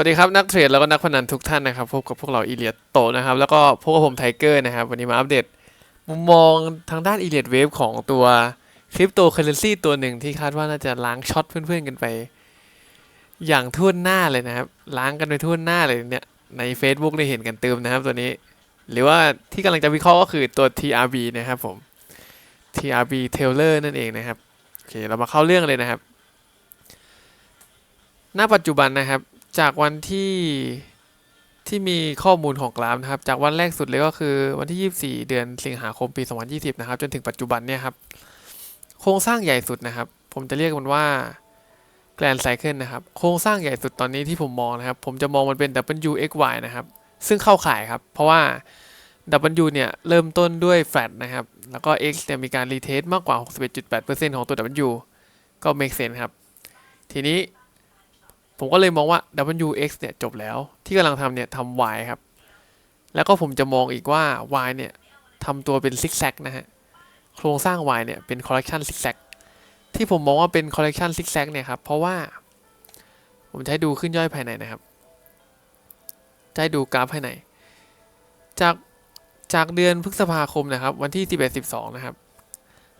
วัสดีครับนักเทรดแล้วก็นักพนันทุกท่านนะครับพบกับพวกเราอีเลียดโตนะครับแล้วก็พบกับผมไทเกอร์นะครับวันนี้มาอัปเดต มุมมองทางด้านอีเลียดเวฟของตัวคริปโตเคอเรนซีตัวหนึ่งที่คาดว่าน่าจะล้างช็อตเพื่อนๆกันไป อย่างทั่วหน้าเลยนะครับ ล้างกันไปทั่วหน้าเลยเนี่ยใน Facebook ได้เห็นกันเติมนะครับตัวนี้ หรือว่าที่กำลังจะวิเคราะห์ก็คือตัว TRB นะครับผม TRB Taylor นั่นเองนะครับโอเคเรามาเข้าเรื่องเลยนะครับ ณปัจจุบันนะครับ จากวันที่ที่มีข้อมูลของกราฟนะครับ จากวันแรกสุดเลยก็คือวันที่ 24 เดือนสิงหาคมปี 2020 นะครับ จนถึงปัจจุบันเนี่ยครับ โครงสร้างใหญ่สุดนะครับ ผมจะเรียกมันว่า Grand Cycle นะครับ โครงสร้างใหญ่สุดตอนนี้ที่ผมมองนะครับ ผมจะมองมันเป็น WXY นะครับ ซึ่งเข้าข่ายครับ เพราะว่า W เนี่ยเริ่มต้นด้วย flat นะครับ แล้วก็ X เนี่ยมีการรีเทสมากกว่า 61.8%ของตัว W ก็ make sense ครับ ทีนี้ ผมก็เลยมองว่า WX เนี่ยจบแล้วที่กำลังทำเนี่ยทำ Y ครับ แล้วก็ผมจะมองอีกว่า Y เนี่ยทำตัวเป็นซิกแซกนะฮะ โครงสร้าง Y เนี่ยเป็นคอลเล t ชันซิกแซกที่ผมมองว่าเป็นคอลเล t ชันซิกแซกเนี่ยครับเพราะว่า ผมจะให้ดูขึ้นย่อยภายในนะครับ จะให้ดูกราฟภายในจากจากเดือนพฤษภาคมนะครับ วันที่ 11 12 นะครับ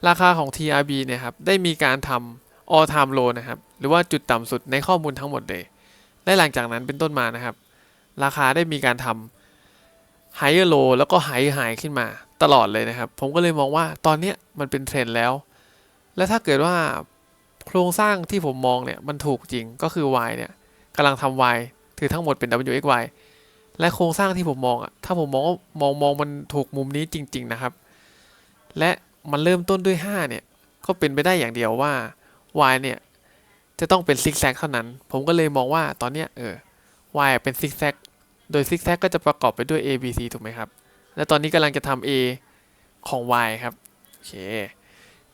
ราคาของ TRB เนี่ยครับ ได้มีการทำ all time low นะครับ หรือว่าจุดต่ำสุดในข้อมูลทั้งหมดเลย และหลังจากนั้นเป็นต้นมานะครับ ราคาได้มีการทำ higher low แล้วก็ high high ขึ้นมาตลอดเลยนะครับ ผมก็เลยมองว่าตอนนี้มันเป็นเทรนด์แล้ว และถ้าเกิดว่าโครงสร้างที่ผมมองเนี่ยมันถูกจริงก็คือ Y เนี่ยกำลังทำ Y ถือทั้งหมดเป็น WXY และโครงสร้างที่ผมมองอะถ้าผมมองมองมองมันถูกมุมนี้จริง ๆนะครับ และมันเริ่มต้นด้วย 5 เนี่ย ก็เป็นไปได้อย่างเดียวว่า Y เนี่ยจะต้องเป็นซิกแซกเท่านั้น ผมก็เลยมองว่าตอนเนี้ยเออ Y เป็นซิกแซกโดยซิกแซกก็จะประกอบไปด้วย A B C ถูกไหมครับ และตอนนี้กำลังจะทำ A ของ Y ครับ โอเค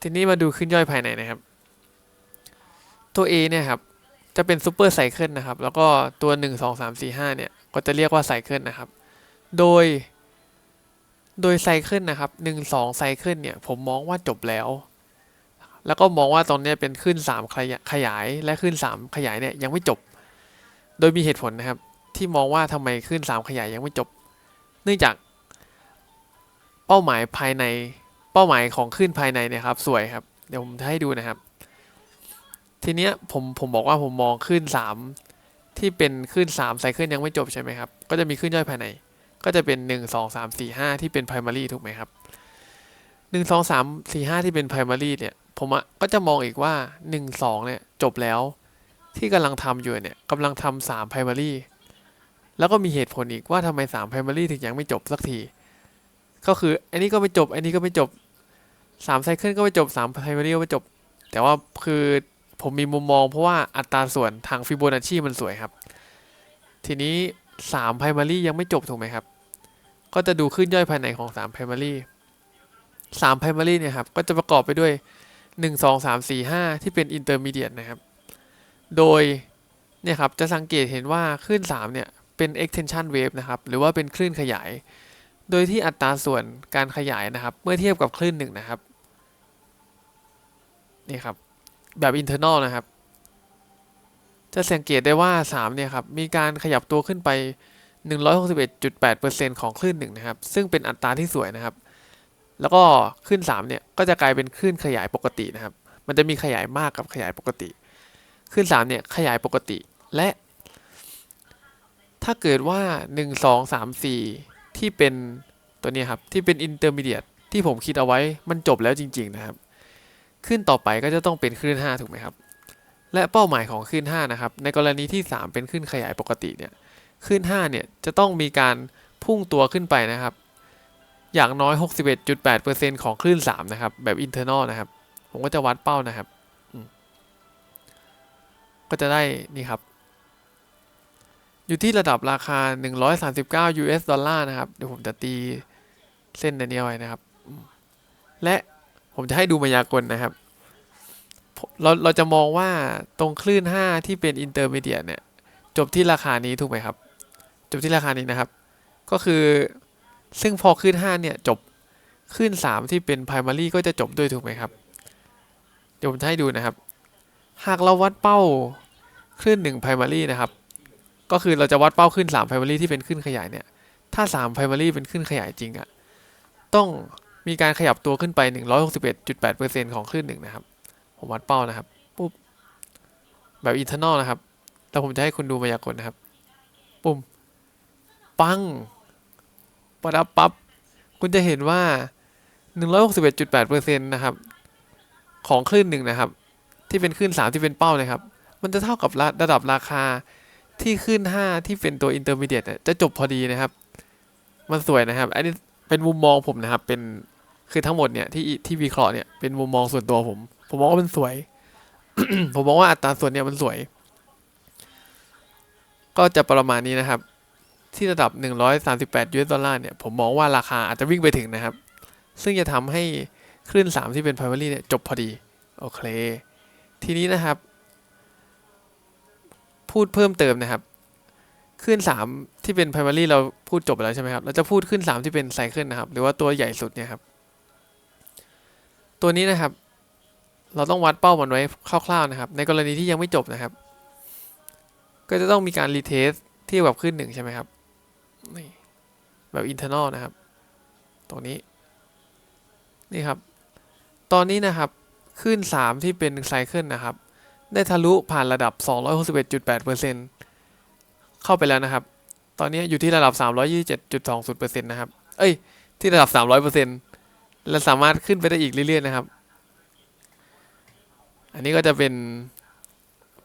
ทีนี้มาดูขึ้นย่อยภายในนะครับ ตัว A เนี่ยครับ จะเป็นซูเปอร์ไซเคิลนะครับ แล้วก็ตัว 1 2 3 4 5 เนี่ย ก็จะเรียกว่าไซเคิลนะครับ โดย โดยไซเคิลนะครับ 1 2ไซเคิลเนี่ย ผมมองว่าจบแล้ว แล้วก็มองว่าตรงเนี้เป็นขึ้น3ขยขยายและขึ้น 3 ขยายเนี่ยยังไม่จบ โดยมีเหตุผลนะครับ ที่มองว่าทำไมขึ้น 3 ขยายยังไม่จบ เนื่องจากเป้าหมายภายในเป้าหมายของขึ้นภายในเนี่ยครับ สวยครับ เดี๋ยวผมจะให้ดูนะครับ ทีเนี้ยผมผมบอกว่าผมมองขึ้น 3 ที่เป็นขึ้น3ไซเคิลยังไม่จบใช่ไหมครับ ก็จะมีขึ้นย่อยภายใน ก็จะเป็น 1 2 3 4 5 ที่เป็น primary ถูกไหมครับ 1 2 3 4 5 ที่เป็น primary เนี่ย ผมอะก็จะมองอีกว่า 1 2 เนี่ย จบแล้ว ที่กำลังทำอยู่เนี่ยกำลังทำสาม primary แล้วก็มีเหตุผลอีกว่าทำไม3 primary ถึงยังไม่จบสักที ก็คืออันนี้ก็ไม่จบ อันนี้ก็ไม่จบ3ไซเคิลก็ไม่จบ3 primary ก็ไม่จบ แต่ว่าคือผมมีมุมมองเพราะว่าอัตราส่วนทางฟิโบนัชชีมันสวยครับ ทีนี้3 primary ยังไม่จบถูกไหมครับ ก็จะดูขึ้นย่อยภายในของ3 primary 3 primary เนี่ยครับก็จะประกอบไปด้วย 1 2 3 4 5 ที่เป็น intermediate นะครับ โดยเนี่ยครับจะสังเกตเห็นว่าคลื่น 3 เนี่ย เป็น extension wave นะครับ หรือว่าเป็นคลื่นขยาย โดยที่อัตราส่วนการขยายนะครับ เมื่อเทียบกับคลื่นหนึ่งนะครับ นี่ครับ แบบ internal นะครับ จะสังเกตได้ว่า 3 เนี่ยครับ มีการขยับตัวขึ้นไป 161.8%ของคลื่นหนึ่งนะครับ ซึ่งเป็นอัตราที่สวยนะครับ แล้วก็ขึ้น 3 เนี่ย ก็จะกลายเป็นคลื่นขยายปกตินะครับ มันจะมีขยายมากกับขยายปกติขึ้น 3 เนี่ย ขยายปกติและ ถ้าเกิดว่า 1 2 3 4 ที่เป็นตัวนี้ครับ ที่เป็น intermediate ที่ผมคิดเอาไว้มันจบแล้วจริง ๆ นะครับขึ้นต่อไปก็จะต้องเป็นคลื่น 5 ถูกไหมครับ และเป้าหมายของคลื่น 5 นะครับ ในกรณีที่ 3 เป็นคลื่นขยายปกติเนี่ยคลื่น 5 เนี่ย จะต้องมีการพุ่งตัวขึ้นไปนะครับ อย่างน้อย 61.8%ของคลื่น 3 นะครับ แบบ internal นะครับ ผมก็จะวัดเป้านะครับ ก็จะได้นี่ครับ อยู่ที่ระดับราคา 139 US ดอลลาร์นะครับ เดี๋ยวผมจะตีเส้นอันนี้ไว้นะครับ และผมจะให้ดูมายากลนะครับ เราเราจะมองว่าตรงคลื่น 5 ที่เป็น intermediate เนี่ย จบที่ราคานี้ถูกไหมครับ จบที่ราคานี้นะครับ ก็คือ ซึ่งพอคลื่น5 เนี่ยจบคลื่น3 ที่เป็น primary ก็จะจบด้วยถูกไหมครับ เดี๋ยวผมจะให้ดูนะครับ หากเราวัดเป้าคลื่น1 primary นะครับ ก็คือเราจะวัดเป้าขึ้น 3 primary ที่เป็นขึ้นขยายเนี่ย ถ้า 3 primary เป็นขึ้นขยายจริงอะต้องมีการขยับตัวขึ้นไป 161.8%ของคลื่นหนึ่งนะครับ ผมวัดเป้านะครับ ปุ๊บ แบบ internal นะครับ แล้วผมจะให้คุณดูมายากลนะครับ ปุ่ม ปัง ปะดับปั๊บคุณจะเห็นว่า 161.8%นะครับของคลื่นหนึ่งนะครับ ที่เป็นคลื่น 3 ที่เป็นเป้านะครับ มันจะเท่ากับระระดับราคาที่ขึ้น5 ที่เป็นตัว intermediate เนี่ยจะจบพอดีนะครับ มันสวยนะครับ อันนี้เป็นมุมมองผมนะครับ เป็นคือทั้งหมดเนี่ยที่ที่วิเคราะห์เนี่ยเป็นมุมมองส่วนตัวผม ผมมองว่ามันสวย ผมมองว่าอัตราส่วนเนี่ยมันสวย ก็จะประมาณนี้นะครับ ที่ระดับ 138 US ดอลลาร์เนี่ย ผมมองว่าราคาอาจจะวิ่งไปถึงนะครับ ซึ่งจะทำให้คลื่น 3 ที่เป็น primary เนี่ยจบพอดี โอเค ทีนี้นะครับ พูดเพิ่มเติมนะครับขึ้น3 ที่เป็น primary เราพูดจบไปแล้วใช่ไหมครับ เราจะพูดขึ้น3 ที่เป็นไซเคิลนะครับ หรือว่าตัวใหญ่สุดเนี่ยครับ ตัวนี้นะครับ เราต้องวัดเป้ามันไว้คร่าวๆนะครับ ในกรณีที่ยังไม่จบนะครับ ก็จะต้องมีการรีเทสเทียบกับขึ้นหนึ่งใช่ไหมครับ นี่แบบ internal นะครับ ตรงนี้ นี่ครับ ตอนนี้นะครับขึ้น 3 ที่เป็นไซเคิลนะครับ ได้ทะลุผ่านระดับ 261.8%เข้าไปแล้วนะครับ ตอนนี้อยู่ที่ระดับ 327.20%นะครับ เอ้ย ที่ระดับ 300%และสามารถขึ้นไปได้อีกเรื่อย ๆ นะครับ อันนี้ก็จะเป็น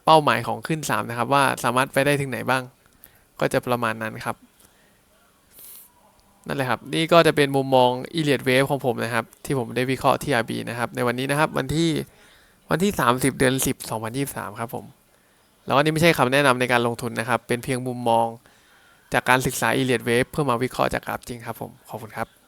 เป้าหมายของขึ้น 3 นะครับ ว่าสามารถไปได้ถึงไหนบ้าง ก็จะประมาณนั้นครับ นั่นแหละครับนี่ก็จะเป็นมุมมองอีเลียดเวฟของผมนะครับ ที่ผมได้วิเคราะห์ที่ RB นะครับ ในวันนี้นะครับวันที่วันที่ 30 เดือน 10 2023 ครับผม แล้วอันนี้ไม่ใช่คำแนะนำในการลงทุนนะครับ เป็นเพียงมุมมองจากการศึกษาอีเลียดเวฟเพื่อมาวิเคราะห์จากกราฟจริงครับผม ขอบคุณครับ